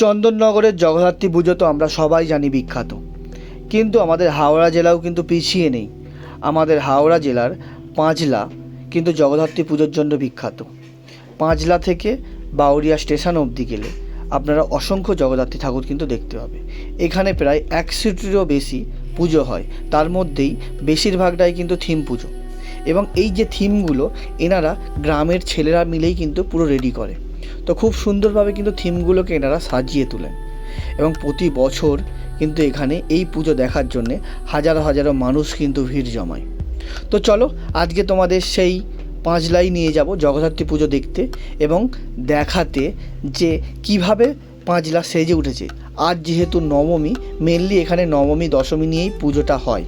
চন্দননগরের জগদ্ধাত্রী পুজো তো আমরা সবাই জানি বিখ্যাত। কিন্তু আমাদের হাওড়া জেলাও কিন্তু পিছিয়ে নেই। আমাদের হাওড়া জেলার পাঁচলা কিন্তু জগদ্ধাত্রী পুজোর জন্য বিখ্যাত। পাঁচলা থেকে বাউরিয়া স্টেশন অবধি গেলে আপনারা অসংখ্য জগদ্ধাত্রী ঠাকুর কিন্তু দেখতে পাবে। এখানে প্রায় একশোটিরও বেশি পুজো হয়। তার মধ্যেই বেশিরভাগটাই কিন্তু থিম পুজো। এবং এই যে থিমগুলো, এনারা গ্রামের ছেলেরা মিলেই কিন্তু পুরো রেডি করে। তো খুব সুন্দরভাবে কিন্তু থিমগুলোকে এনারা সাজিয়ে তোলেন। এবং প্রতি বছর কিন্তু এখানে এই পুজো দেখার জন্যে হাজারো হাজারো মানুষ কিন্তু ভিড় জমায়। তো চলো, আজকে তোমাদের সেই পাঁচলাই নিয়ে যাব জগদ্ধাত্রী পুজো দেখতে এবং দেখাতে যে কীভাবে পাঁচলা সেজে উঠেছে। আজ যেহেতু নবমী মেনলি এখানে নবমী, দশমী নিয়েই পুজোটা হয়।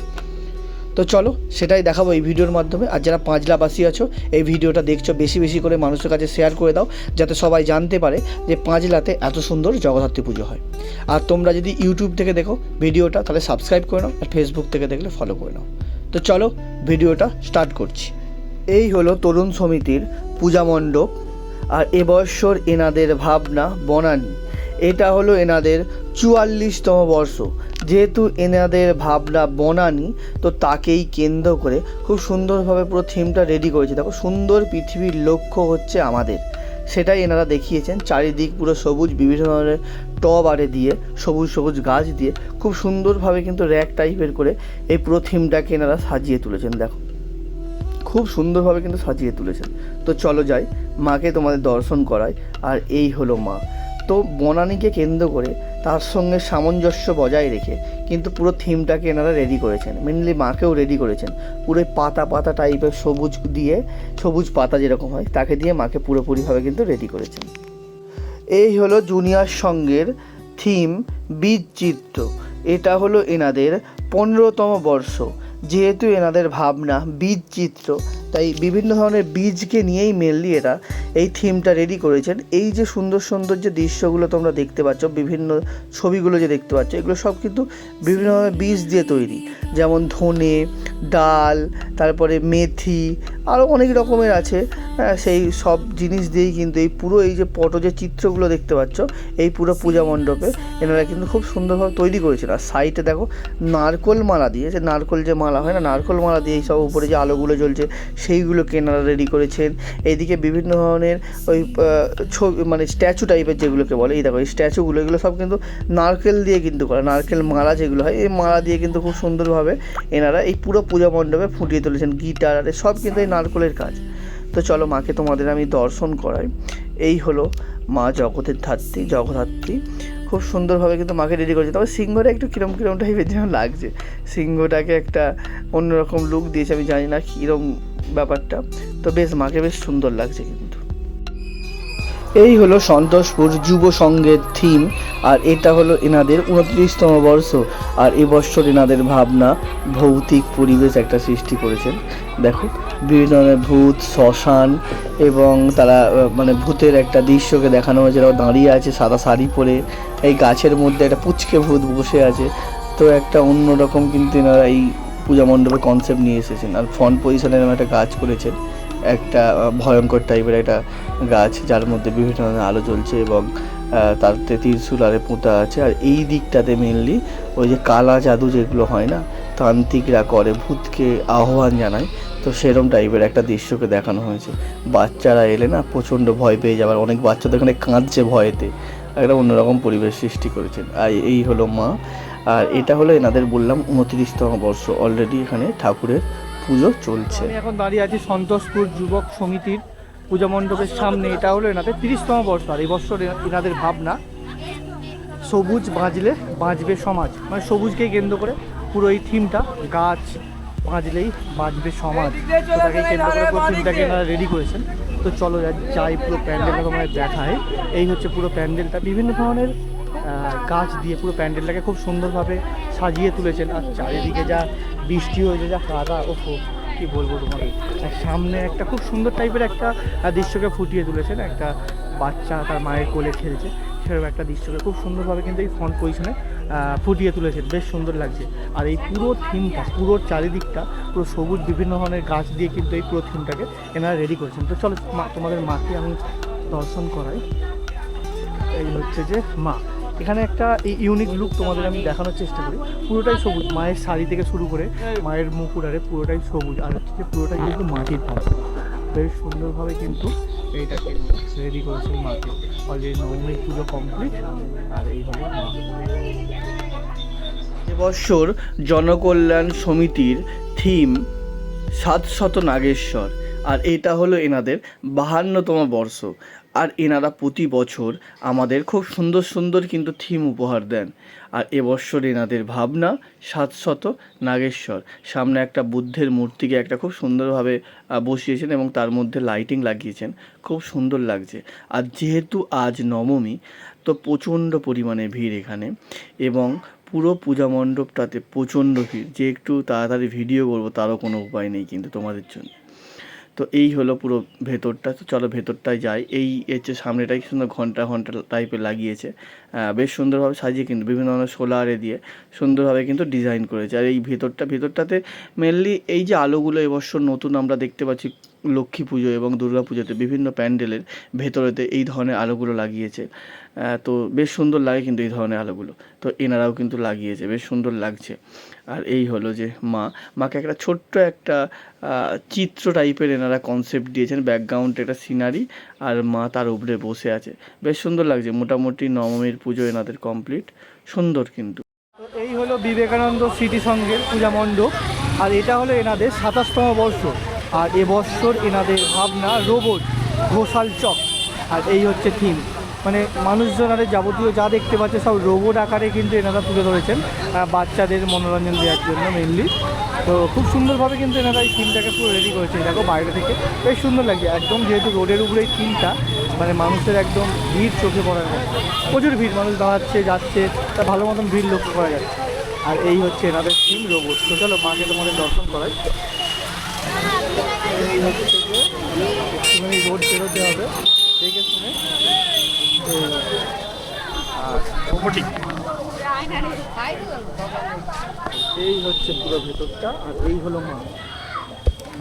তো চলো সেটাই দেখাবো এই ভিডিওর মাধ্যমে। আর যারা পাঁচলাবাসী আছো, এই ভিডিওটা দেখছ, বেশি বেশি করে মানুষের কাছে শেয়ার করে দাও, যাতে সবাই জানতে পারে যে পাঁচলাতে এত সুন্দর জগদ্ধাত্রী পুজো হয়। আর তোমরা যদি ইউটিউব থেকে দেখো ভিডিওটা, তাহলে সাবস্ক্রাইব করে নাও, আর ফেসবুক থেকে দেখলে ফলো করে নাও। তো চলো ভিডিওটা স্টার্ট করছি। এই হলো তরুণ সমিতির পূজা মণ্ডপ, আর এবছর এনাদের ভাবনা বনানী। এটা হলো এনাদের চুয়াল্লিশতম বর্ষ। যেহেতু এনাদের ভাবনা বনানি, তো তাকেই কেন্দ্র করে খুব সুন্দরভাবে পুরো থিমটা রেডি করেছে। দেখো, সুন্দর পৃথিবীর লক্ষ্য হচ্ছে আমাদের। সেটাই এনারা দেখিয়েছেন। চারিদিক পুরো সবুজ, বিভিন্ন ধরনের টব আরে দিয়ে, সবুজ সবুজ গাছ দিয়ে, খুব সুন্দরভাবে কিন্তু র্যাক টাইপের করে এই পুরো থিমটাকে এনারা সাজিয়ে তুলেছেন, দেখো। খুব সুন্দরভাবে কিন্তু সাজিয়ে তুলেছেন। তো চলো যাই, মাকে তোমাদের দর্শন করাই। আর এই হলো মা। তো বনানীকে কেন্দ্র করে তার সঙ্গে সামঞ্জস্য বজায় রেখে কিন্তু পুরো থিমটাকে এনারা রেডি করেছেন। মেনলি মাকেও রেডি করেছেন। পুরো পাতা পাতা টাইপের সবুজ দিয়ে, সবুজ পাতা যেরকম হয়, তাকে দিয়ে মাকে পুরোপুরিভাবে কিন্তু রেডি করেছেন। এই হলো জুনিয়র সঙ্গের থিম বীজ চিত্র এটা হলো এনাদের পনেরোতম বর্ষ। যেহেতু এনাদের ভাবনা বীজ চিত্র তাই বিভিন্ন ধরনের বীজকে নিয়েই মেনলি এরা এই থিমটা রেডি করেছেন। এই যে সুন্দর সুন্দর যে দৃশ্যগুলো তোমরা দেখতে পাচ্ছ, বিভিন্ন ছবিগুলো যে দেখতে পাচ্ছ, এগুলো সব কিন্তু বিভিন্নভাবে বীজ দিয়ে তৈরি। যেমন ধনে, ডাল, তারপরে মেথি আরও অনেক রকমের আছে। সেই সব জিনিস দিয়েই কিন্তু এই পুরো এই যে পট যে চিত্রগুলো দেখতে পাচ্ছ, এই পুরো পূজা মণ্ডপে এনারা কিন্তু খুব সুন্দরভাবে তৈরি করেছেন। আর সাইডে দেখো নারকোল মালা দিয়ে যে নারকোল যে মালা হয় না, নারকোল মালা দিয়ে সব উপরে যে আলোগুলো জ্বলছে সেইগুলোকে এনারা রেডি করেছেন। এইদিকে বিভিন্ন ধরনের ওই ছবি মানে স্ট্যাচু টাইপের যেগুলোকে বলে, এই দেখো এই স্ট্যাচুগুলো এগুলো সব কিন্তু নারকেল দিয়ে কিন্তু করে, নারকেল মালা যেগুলো হয়, এই মালা দিয়ে কিন্তু খুব সুন্দরভাবে এনারা এই পুরো পূজা মণ্ডপে ফুটিয়ে তুলেছেন। গিটার, আর সব কিন্তু এই নারকেলের কাজ। তো চলো মাকে তোমাদের আমি দর্শন করাই। এই হলো মা জগতের ধাত্রী জগদ্ধাত্রী খুব সুন্দরভাবে কিন্তু মাকে রেডি করেছে। তবে সিংহটা একটু কিরম কিরম টাইপের যেন লাগছে। সিংহটাকে একটা অন্যরকম লুক দিয়েছে, আমি জানি না কীরম ব্যাপারটা। তো বেশ, মাকে বেশ সুন্দর লাগছে কিন্তু। এই হলো সন্তোষপুর যুব সংঘের থিম আর এটা হলো এনাদের উনত্রিশতম বর্ষ। আর এবছর এনাদের ভাবনা, ভৌতিক পরিবেশ একটা সৃষ্টি করেছেন। দেখো বিভিন্ন ধরনের ভূত, শ্মশান এবং তারা মানে ভূতের একটা দৃশ্যকে দেখানো হয়েছে। দাঁড়িয়ে আছে সাদা শাড়ি পরে। এই গাছের মধ্যে একটা পুচকে ভূত বসে আছে। তো একটা অন্যরকম কিন্তু এনারা এই পূজা মণ্ডপে কনসেপ্ট নিয়ে এসেছেন। আর ফ্রন্ট পজিশনে একটা গাছ করেছেন। একটা ভয়ঙ্কর টাইপের একটা গাছ, যার মধ্যে বিভিন্ন ধরনের আলো জ্বলছে এবং তাতে ত্রিশূল আরে পোঁতা আছে। আর এই দিকটাতে মেনলি ওই যে কালা জাদু যেগুলো হয় না, তান্ত্রিকরা করে, ভূতকে আহ্বান জানায়। তো সেরম টাইপের একটা দৃশ্যকে দেখানো হয়েছে। বাচ্চারা এলে না প্রচণ্ড ভয় পেয়ে যাবার অনেক বাচ্চাদের এখানে কাঁদছে ভয়েতে। একটা অন্যরকম পরিবেশ সৃষ্টি করেছেন। আর এই হলো মা। আর এটা হলো এনাদের বললাম উনত্রিশতম বর্ষ। অলরেডি এখানে ঠাকুরের পুজো চলছে। এখন দাঁড়িয়ে আছি সন্তোষপুর যুবক সমিতির পূজা মণ্ডপের সামনে। এটা হলো এনাদের তিরিশতম বর্ষ। আর এই বছর এনাদের ভাবনা, সবুজ বাঁচলে বাঁচবে সমাজ। মানে সবুজকে কেন্দ্র করে পুরো এই থিমটা গাছ বাঁচলেই বাঁচবে সমাজ। তো তাকে কেন্দ্র করে পুরো এনারা রেডি করেছেন। তো চলো যা- যাই পুরো প্যান্ডেলটা তোমাদের দেখায় এই হচ্ছে পুরো প্যান্ডেলটা। বিভিন্ন ধরনের গাছ দিয়ে পুরো প্যান্ডেলটাকে খুব সুন্দরভাবে সাজিয়ে তুলেছেন। আর চারিদিকে যা বৃষ্টি হয়েছে যা কাদা ওফো কি বলব তোমাকে? সামনে একটা খুব সুন্দর টাইপের একটা দৃশ্যকে ফুটিয়ে তুলেছেন। একটা বাচ্চা তার মায়ের কোলে খেলছে। সেরকম একটা দৃশ্যকে খুব সুন্দরভাবে কিন্তু এই ফ্রন্ট পজিশনে ফুটিয়ে তুলেছেন বেশ সুন্দর লাগছে। আর এই পুরো থিমটা পুরো চারিদিকটা, পুরো সবুজ বিভিন্ন ধরনের গাছ দিয়ে কিন্তু এই পুরো থিমটাকে এনারা রেডি করেছেন। তো চলো তোমাদের মাকে আমি দর্শন করাই। এই হচ্ছে যে মা। এখানে একটা এই ইউনিক লুক তোমাদের আমি দেখানোর চেষ্টা করি। পুরোটাই সবুজ, মায়ের শাড়ি থেকে শুরু করে মায়ের মুকুর আরে পুরোটাই সবুজ। আর হচ্ছে যে পুরোটাই কিন্তু মাটির ধাপ বেশ সুন্দরভাবে কিন্তু এইটাকে রেডি করেছেন মাকে। অলরেডি নবমী পুজো কমপ্লিট আর এই হলো মা। এবছর জনকল্যাণ সমিতির থিম সাতশত নাগেশ্বর। আর এটা হলো এনাদের বাহান্নতম বর্ষ। আর এনারা প্রতি বছর আমাদের খুব সুন্দর সুন্দর কিন্তু থিম উপহার দেন। আর এবছর এনাদের ভাবনা সাতশত নাগেশ্বর। সামনে একটা বুদ্ধের মূর্তিকে একটা খুব সুন্দরভাবে বসিয়েছেন এবং তার মধ্যে লাইটিং লাগিয়েছেন। খুব সুন্দর লাগছে। আর যেহেতু আজ নবমী, তো প্রচণ্ড পরিমাণে ভিড় এখানে। এবং পুরো পূজা মণ্ডপটাতে প্রচণ্ড ভিড়। যে একটু তাড়াতাড়ি ভিডিও করব তারও কোনো উপায় নেই কিন্তু তোমাদের জন্য। তো এই হলো পুরো ভেতরটা। তো চলো ভেতরটায় যাই। এই হচ্ছে সামনেটাই সুন্দর ঘণ্টা ঘণ্টা টাইপের লাগিয়েছে। বেশ সুন্দরভাবে সাজিয়ে কিন্তু বিভিন্ন ধরনের সোলারে দিয়ে সুন্দরভাবে কিন্তু ডিজাইন করেছে। আর এই ভেতরটা, ভেতরটাতে মেনলি এই যে আলোগুলো এবছর নতুন আমরা দেখতে পাচ্ছি লক্ষ্মী পুজো এবং দুর্গা পুজোতে বিভিন্ন প্যান্ডেলের ভেতরেতে এই ধরনের আলোগুলো লাগিয়েছে। তো বেশ সুন্দর লাগে কিন্তু এই ধরনের আলোগুলো। তো এনারাও কিন্তু লাগিয়েছে, বেশ সুন্দর লাগছে। আর এই হলো যে মা, মাকে একটা ছোট্ট একটা চিত্র টাইপের এনারা কনসেপ্ট দিয়েছেন ব্যাকগ্রাউন্ড একটা সিনারি আর মা তার উপরে বসে আছে। বেশ সুন্দর লাগছে, মোটামুটি নবমীর পুজো এনাদের কমপ্লিট সুন্দর কিন্তু। এই হলো বিবেকানন্দ স্মৃতি সংঘের পূজা মণ্ডপ, আর এটা হলো এনাদের সাতাশতম বর্ষ। আর এবছর এনাদের ভাবনা, রোবট, ঘোষাল চক। আর এই হচ্ছে থিম মানে মানুষজনের যাবতীয় যা দেখতে পাচ্ছে সব রোবট আকারে কিন্তু এনারা তুলে ধরেছেন বাচ্চাদের মনোরঞ্জন দেওয়ার জন্য মেনলি তো খুব সুন্দরভাবে কিন্তু এনারা এই থিমটাকে পুরো রেডি করেছে দেখো বাইরে থেকে, বেশ সুন্দর লাগছে। একদম যেহেতু রোডের উপরে এই থিমটা মানে মানুষের একদম ভিড় চোখে পড়ার মতো। প্রচুর ভিড়, মানুষ দাঁড়াচ্ছে, যাচ্ছে, তা ভালো মতন ভিড় লক্ষ্য করা যাচ্ছে। আর এই হচ্ছে এনাদের থিম রোবট তো চলো, মাকে তোমাদের দর্শন করাই। এই হচ্ছে রোড বেরোতে হবে। দেখে শুনে। এই হচ্ছে পুরো ভেতরটা, আর এই হলো মা।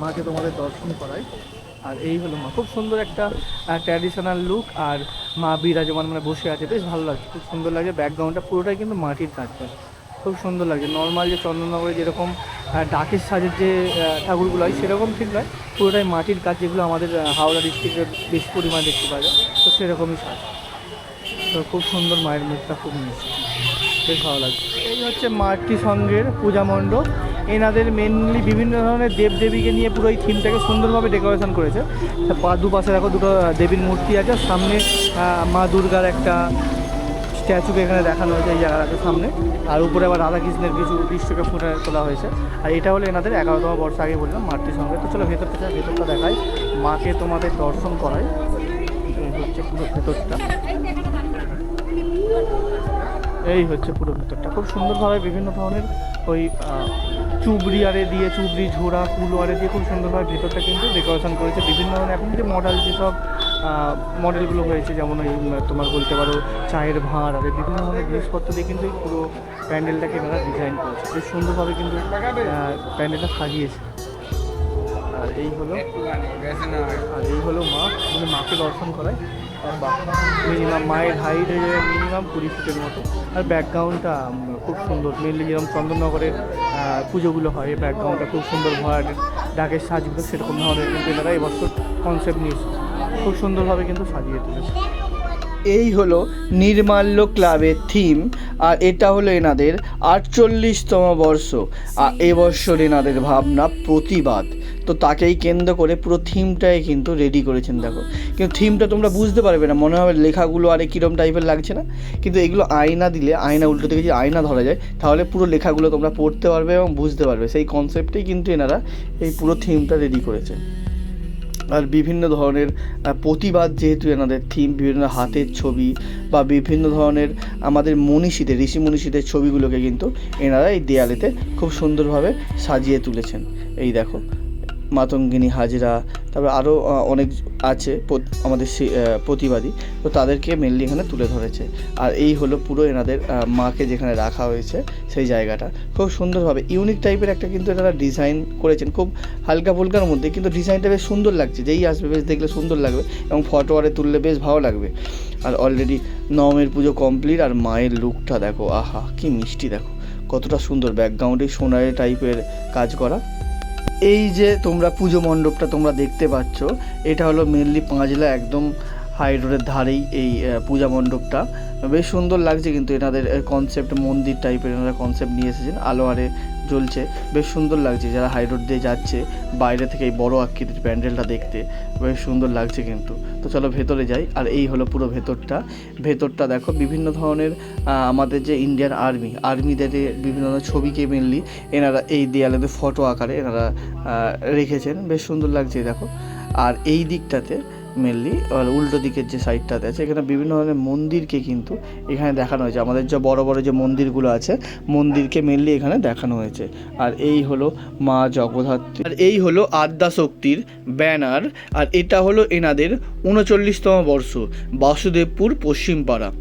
মাকে তোমাদের দর্শন করাই। আর এই হলো মা। খুব সুন্দর একটা ট্র্যাডিশনাল লুক আর মা বিরাজমান মানে বসে আছে। বেশ ভালো লাগছে, খুব সুন্দর লাগছে। ব্যাকগ্রাউন্ডটা পুরোটাই কিন্তু মাটির কাজ করা। খুব সুন্দর লাগছে। নর্মাল যে চন্দননগরে যেরকম ডাকের সাজের যে ঠাকুরগুলো হয়, সেরকম ঠিক নয়। পুরোটাই মাটির কাজ যেগুলো আমাদের হাওড়া ডিস্ট্রিক্টের বেশি পরিমাণে দেখতে পাওয়া যায়। তো সেরকমই সাজ। তো খুব সুন্দর মায়ের মুখটা খুব মিষ্টি। বেশ ভালো লাগছে। এই হচ্ছে মাতৃ সঙ্গের পূজা মণ্ডপ। এনাদের মেনলি বিভিন্ন ধরনের দেব দেবীকে নিয়ে পুরো এই থিমটাকে সুন্দরভাবে ডেকোরেশন করেছে। পা, দুপাশে দেখো দুটো দেবীর মূর্তি আছে। সামনে মা দুর্গার একটা স্ট্যাচুকে এখানে দেখানো হয়েছে এই জায়গাটাতে সামনে। আর উপরে আবার রাধাকৃষ্ণের কিছু দৃশ্যকে ফুটে তোলা হয়েছে। আর এটা হলো এনাদের এগারোতম বর্ষ আগে বললাম, মাতৃ সঙ্গে। তো চলো ভেতরটা ভেতরটা দেখাই। মাকে তোমাদের দর্শন করাই। হচ্ছে পুরো ভেতরটা। এই হচ্ছে পুরো ভিতরটা। খুব সুন্দরভাবে বিভিন্ন ধরনের ওই চুবড়ি আরে দিয়ে, চুবড়ি, ঝোড়া, কুলো আরে দিয়ে খুব সুন্দরভাবে ভিতরটা কিন্তু ডেকোরেশন করেছে। বিভিন্ন ধরনের এখন যে মডেল যেসব মডেলগুলো হয়েছে, যেমন ওই তোমার বলতে পারো চায়ের ভাঁড় আর, বিভিন্ন ধরনের জিনিসপত্র দিয়ে কিন্তু পুরো প্যান্ডেলটাকে এনারা ডিজাইন করেছে। খুব সুন্দরভাবে কিন্তু প্যান্ডেলটা সাজিয়েছে। আর এই হলো আর এই হলো মা মানে মাকে দর্শন করায়। আর মিনিমাম মায়ের হাইট মিনিমাম কুড়ি ফুটের মতো। আর ব্যাকগ্রাউন্ডটা খুব সুন্দর। মেনলি যেরকম চন্দননগরের পুজোগুলো হয় ব্যাকগ্রাউন্ডটা খুব সুন্দর। ভয় ডাকের সাজগুলো সেরকম ধরনের কিন্তু এনারা এবছর কনসেপ্ট নিয়ে এসেছে। খুব সুন্দরভাবে কিন্তু সাজিয়ে তুলেছে। এই হলো নির্মাল্য ক্লাবের থিম আর এটা হলো এনাদের আটচল্লিশতম বর্ষ। আর এবছর এনাদের ভাবনা প্রতিবাদ। তো তাকেই কেন্দ্র করে পুরো থিমটাই কিন্তু রেডি করেছেন, দেখো। কিন্তু থিমটা তোমরা বুঝতে পারবে না, মনে হবে লেখাগুলো আরে কীরকম টাইপের লাগছে না। কিন্তু এগুলো আয়না দিলে, আয়না, উল্টো থেকে যদি আয়না ধরা যায়, তাহলে পুরো লেখাগুলো তোমরা পড়তে পারবে এবং বুঝতে পারবে। সেই কনসেপ্টেই কিন্তু এনারা এই পুরো থিমটা রেডি করেছে। আর বিভিন্ন ধরনের প্রতিবাদ যেহেতু এনাদের থিম, বিভিন্ন হাতের ছবি বা বিভিন্ন ধরনের আমাদের মনীষীদের, ঋষি মনীষীদের ছবিগুলোকে কিন্তু এনারা এই দেয়ালেতে খুব সুন্দরভাবে সাজিয়ে তুলেছেন। এই দেখো মাতঙ্গিনী, হাজরা, তারপরে আরও অনেক আছে আমাদের প্রতিবাদী। তো তাদেরকে মেনলি এখানে তুলে ধরেছে। আর এই হলো পুরো এনাদের মাকে যেখানে রাখা হয়েছে সেই জায়গাটা। খুব সুন্দরভাবে ইউনিক টাইপের একটা কিন্তু এনারা ডিজাইন করেছেন। খুব হালকা ফুলকার মধ্যে, কিন্তু ডিজাইনটা বেশ সুন্দর লাগছে। যেই আসবে বেশ দেখলে সুন্দর লাগবে এবং ফটো আরে তুললে বেশ ভালো লাগবে। আর অলরেডি নবমের পুজো কমপ্লিট আর মায়ের লুকটা দেখো, আহা, কি মিষ্টি দেখো। কতটা সুন্দর ব্যাকগ্রাউন্ডে সোনারে টাইপের কাজ করা। এই যে তোমরা পুজো মণ্ডপটা তোমরা দেখতে পাচ্ছ, এটা হলো মেনলি পাঁচলা একদম হাই রোডের ধারেই এই পূজা মণ্ডপটা। বেশ সুন্দর লাগছে কিন্তু এনাদের কনসেপ্ট মন্দির টাইপের এনারা কনসেপ্ট নিয়ে এসেছেন আলো আরে জ্বলছে, বেশ সুন্দর লাগছে যারা হাই রোড দিয়ে যাচ্ছে, বাইরে থেকে এই বড় আকৃতির প্যান্ডেলটা দেখতে, বেশ সুন্দর লাগছে কিন্তু। তো চলো ভেতরে যাই, আর এই হলো পুরো ভেতরটা। ভেতরটা দেখো, বিভিন্ন ধরনের আমাদের যে ইন্ডিয়ান আর্মি আর্মিদের বিভিন্ন ধরনের ছবিকে মেনলি এনারা এই দেয়ালেতে ফটো আকারে এনারা রেখেছেন, বেশ সুন্দর লাগছে দেখো। আর এই দিকটাতে মেনলি আর উল্টো দিকের যে সাইডটাতে আছে, এখানে বিভিন্ন ধরনের মন্দিরকে কিন্তু এখানে দেখানো হয়েছে। আমাদের যে বড় বড় যে মন্দিরগুলো আছে, মন্দিরকে মেনলি এখানে দেখানো হয়েছে। আর এই হলো মা জগদ্ধাত্রী। আর এই হলো আদ্যা শক্তির ব্যানার, আর এটা হলো এনাদের উনচল্লিশতম বর্ষ, বাসুদেবপুর পশ্চিমপাড়া।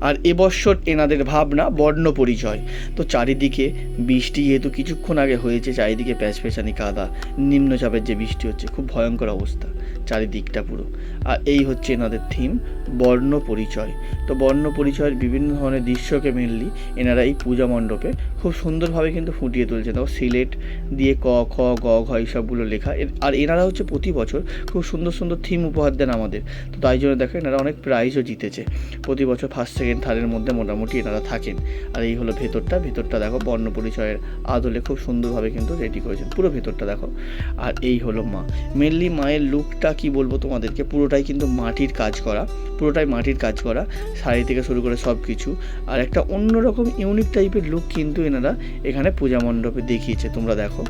আর এবছর এনাদের ভাবনা, বর্ণ পরিচয়। তো চারিদিকে বৃষ্টি যেহেতু কিছুক্ষণ আগে হয়েছে, চারিদিকে প্যাচ পেঁচানি কাদা, নিম্নচাপের যে বৃষ্টি হচ্ছে, খুব ভয়ঙ্কর অবস্থা। চারিদিকটা পুরো। আর এই হচ্ছে এনাদের থিম বর্ণ পরিচয়। তো বর্ণ পরিচয়ের বিভিন্ন ধরনের দৃশ্যকে মেনলি এনারা এই পূজা মণ্ডপে খুব সুন্দরভাবে কিন্তু ফুটিয়ে তুলছে। দেখো, সিলেট দিয়ে ক, খ, গ, ঘ এইসবগুলো লেখা। আর এনারা হচ্ছে প্রতি বছর খুব সুন্দর সুন্দর থিম উপহার দেন আমাদের। তো তাই জন্য দেখো, এনারা অনেক প্রাইজও জিতেছে। প্রতি বছর ফার্স্ট সেকেন্ড থার্ডের মধ্যে মোটামুটি এনারা থাকেন। আর এই হলো ভেতরটা। ভেতরটা দেখো, বর্ণ পরিচয়ের আদলে খুব সুন্দরভাবে কিন্তু রেডি করেছেন। পুরো ভেতরটা দেখো। আর এই হলো মা। মেনলি মায়ের লুকটা কি বলব তোমাদেরকে, পুরোটাই কিন্তু মাটির কাজ করা, পুরোটাই মাটির কাজ করা, শাড়ি থেকে শুরু করে সব কিছু আর একটা অন্যরকম ইউনিক টাইপের লুক কিন্তু এনারা এখানে পূজা মণ্ডপে দেখিয়েছে, তোমরা দেখো।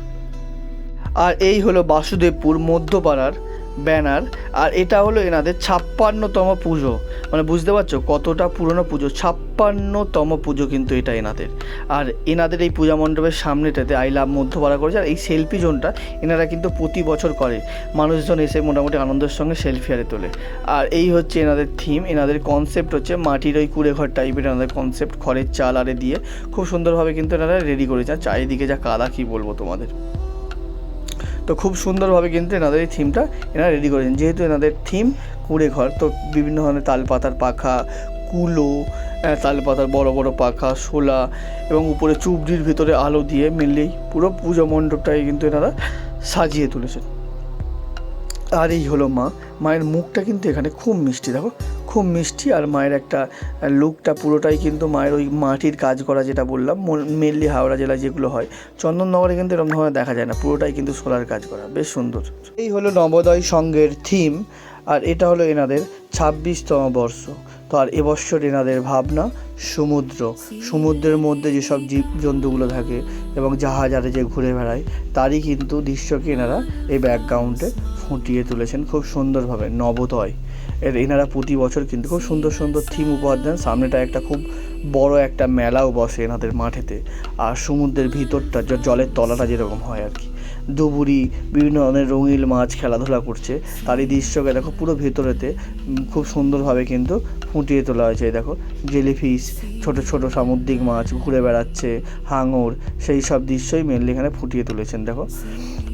আর এই হলো বাসুদেবপুর মধ্যপাড়ার ব্যানার, আর এটা হলো এনাদের ছাপ্পান্নতম পুজো। মানে বুঝতে পারছ কতটা পুরনো পুজো? ছাপ্পান্নতম পুজো কিন্তু এটা এনাদের। আর এনাদের এই পূজা মণ্ডপের সামনেটাতে আই লাভ মধ্যপাড়া করেছে, আর এই সেলফি জোনটা এনারা কিন্তু প্রতি বছর করে। মানুষজন এসে মোটামুটি আনন্দের সঙ্গে সেলফি আরে তোলে। আর এই হচ্ছে এনাদের থিম এনাদের কনসেপ্ট হচ্ছে মাটির ওই কুড়ে ঘর টাইপের এনাদের কনসেপ্ট খড়ের চাল আরে দিয়ে। খুব সুন্দরভাবে কিন্তু এনারা রেডি করেছে। চারিদিকে যা কাদা কী বলব তোমাদের? তো খুব সুন্দরভাবে কিন্তু এনাদের এই থিমটা এনারা রেডি করেছেন। যেহেতু এনাদের থিম কুঁড়ে ঘর তো বিভিন্ন ধরনের তালপাতার পাখা কুলো আহ, তালপাতার বড় বড় পাখা শোলা এবং উপরে চুবড়ির ভিতরে আলো দিয়ে মিললেই পুরো পুজো মণ্ডপটাকে কিন্তু এনারা সাজিয়ে তুলেছেন। আর এই হলো মা। মায়ের মুখটা কিন্তু এখানে খুব মিষ্টি দেখো। খুব মিষ্টি আর মায়ের একটা লুকটা পুরোটাই কিন্তু মায়ের ওই মাটির কাজ করা যেটা বললাম মেনলি হাওড়া জেলায় যেগুলো হয়। চন্দননগরে কিন্তু এরকম ধরনের দেখা যায় না, পুরোটাই কিন্তু সোলার কাজ করা, বেশ সুন্দর। এই হলো নবোদয় সংঘের থিম আর এটা হলো এনাদের ছাব্বিশতম বর্ষ। তো আর এবছর এনাদের ভাবনা সমুদ্র। সমুদ্রের মধ্যে যেসব জীবজন্তুগুলো থাকে এবং জাহাজ আরে যে ঘুরে বেড়ায়, তারই কিন্তু দৃশ্যকে এনারা এই ব্যাকগ্রাউন্ডে ফুটিয়ে তুলেছেন খুব সুন্দরভাবে, নবোদয়। এর এনারা প্রতি বছর কিন্তু খুব সুন্দর সুন্দর থিম উপহার দেন। সামনেটা একটা খুব বড় একটা মেলাও বসে এনাদের মাঠেতে। আর সমুদ্রের ভিতরটা জলের তলাটা যেরকম হয় আর কি। ডুবুরি বিভিন্ন ধরনের রঙিল মাছ খেলাধুলা করছে। তারই দৃশ্যকে দেখো পুরো ভেতরেতে খুব সুন্দরভাবে কিন্তু ফুটিয়ে তোলা হয়েছে। দেখো জেলিফিশ ছোট ছোট সামুদ্রিক মাছ ঘুরে বেড়াচ্ছে, হাঙর, সেই সব দৃশ্যই মেনলি এখানে ফুটিয়ে তুলেছেন, দেখো।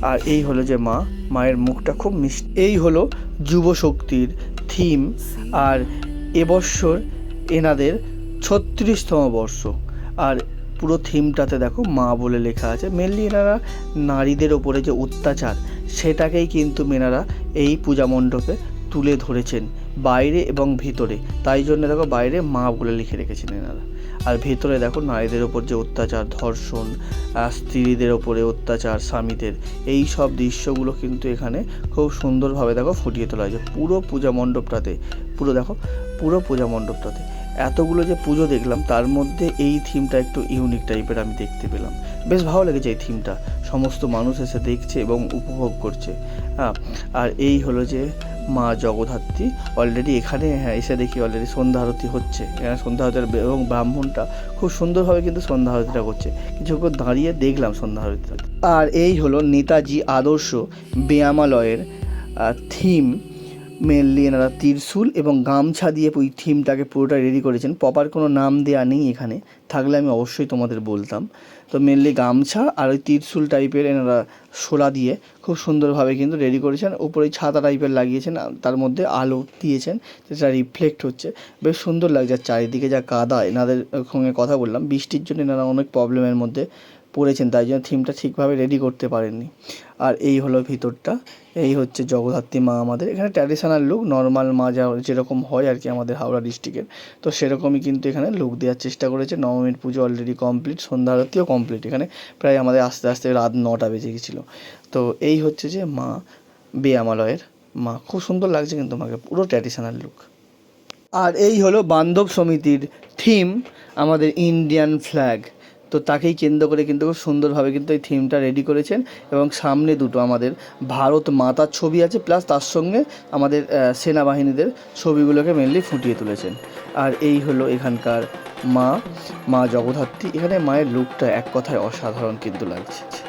আর এই হলো যে মা, মায়ের মুখটা খুব মিষ্টি। এই হলো যুব শক্তির থিম আর এবছর এনাদের ছত্রিশতম বর্ষ। আর পুরো থিমটাতে দেখো মা বলে লেখা আছে। মেনলি এনারা নারীদের ওপরে যে অত্যাচার, সেটাকেই কিন্তু মেনারা এই পূজা মণ্ডপে তুলে ধরেছেন, বাইরে এবং ভিতরে। তাই জন্য দেখো বাইরে মা বলে লিখে রেখেছেন এনারা। আর ভেতরে দেখো নারীদের ওপর যে অত্যাচার, ধর্ষণ স্ত্রীদের ওপরে অত্যাচার, স্বামীদের, এই সব দৃশ্যগুলো কিন্তু এখানে খুব সুন্দরভাবে দেখো ফুটিয়ে তোলা হয়েছে। পুরো পূজা মণ্ডপটাতে, পুরো দেখো, পুরো পূজা মণ্ডপটাতে। এতগুলো যে পুজো দেখলাম, তার মধ্যে এই থিমটা একটু ইউনিক টাইপের আমি দেখতে পেলাম। বেশ ভালো লেগেছে এই থিমটা। সমস্ত মানুষ এসে দেখছে এবং উপভোগ করছে। হ্যাঁ আর এই হলো যে মা জগদ্ধাত্রী অলরেডি এখানে হ্যাঁ এসে দেখি অলরেডি সন্ধ্যা আরতি হচ্ছে। এখানে সন্ধ্যা আরতি এবং ব্রাহ্মণটা খুব সুন্দরভাবে কিন্তু সন্ধ্যা আরতিটা করছে। কিছুক্ষণ দাঁড়িয়ে দেখলাম সন্ধ্যা আরতিটা। আর এই হলো নেতাজি আদর্শ ব্যায়ামালয়ের থিম মেনলি এনারা তিরশুল এবং গামছা দিয়ে ওই থিমটাকে পুরোটা রেডি করেছেন। প্রপার কোনো নাম দেওয়া নেই এখানে। থাকলে আমি অবশ্যই তোমাদের বলতাম। তো মেনলি গামছা আর ওই তিরশুল টাইপের এনারা শোলা দিয়ে খুব সুন্দরভাবে কিন্তু রেডি করেছেন। উপরে ছাতা টাইপের লাগিয়েছেন তার মধ্যে আলো দিয়েছেন, যেটা রিফ্লেক্ট হচ্ছে। বেশ সুন্দর লাগছে চারিদিকে যা কাদা, এনাদের সঙ্গে কথা বললাম। বৃষ্টির জন্য এনারা অনেক প্রবলেমের মধ্যে পড়েছেন, তাই জন্য থিমটা ঠিকভাবে রেডি করতে পারেননি। আর এই হলো ভিতরটা, এই হচ্ছে জগদ্ধাত্রী মা আমাদের। এখানে ট্র্যাডিশনাল লুক নর্মাল মা যা যেরকম হয় আর কি আমাদের হাওড়া ডিস্ট্রিক্টের তো সেরকমই কিন্তু এখানে লুক দেওয়ার চেষ্টা করেছে। নবমীর পুজো অলরেডি কমপ্লিট সন্ধ্যা আরতিও কমপ্লিট এখানে প্রায় আমাদের আস্তে আস্তে রাত নটা বেজে গেছিল। তো এই হচ্ছে যে মা বেয়ামালয়ের মা। খুব সুন্দর লাগছে কিন্তু মাকে, পুরো ট্র্যাডিশনাল লুক আর এই হলো বান্ধব সমিতির থিম আমাদের ইন্ডিয়ান ফ্ল্যাগ তো তাকেই কেন্দ্র করে কিন্তু খুব সুন্দরভাবে কিন্তু এই থিমটা রেডি করেছেন এবং সামনে দুটো আমাদের ভারত মাতার ছবি আছে প্লাস তার সঙ্গে আমাদের সেনাবাহিনীদের ছবিগুলোকে মেনলি ফুটিয়ে তুলেছেন। আর এই হলো এখানকার মা মা জগদ্ধাত্রী। এখানে মায়ের লুকটা এক কথায় অসাধারণ কিন্তু লাগছে।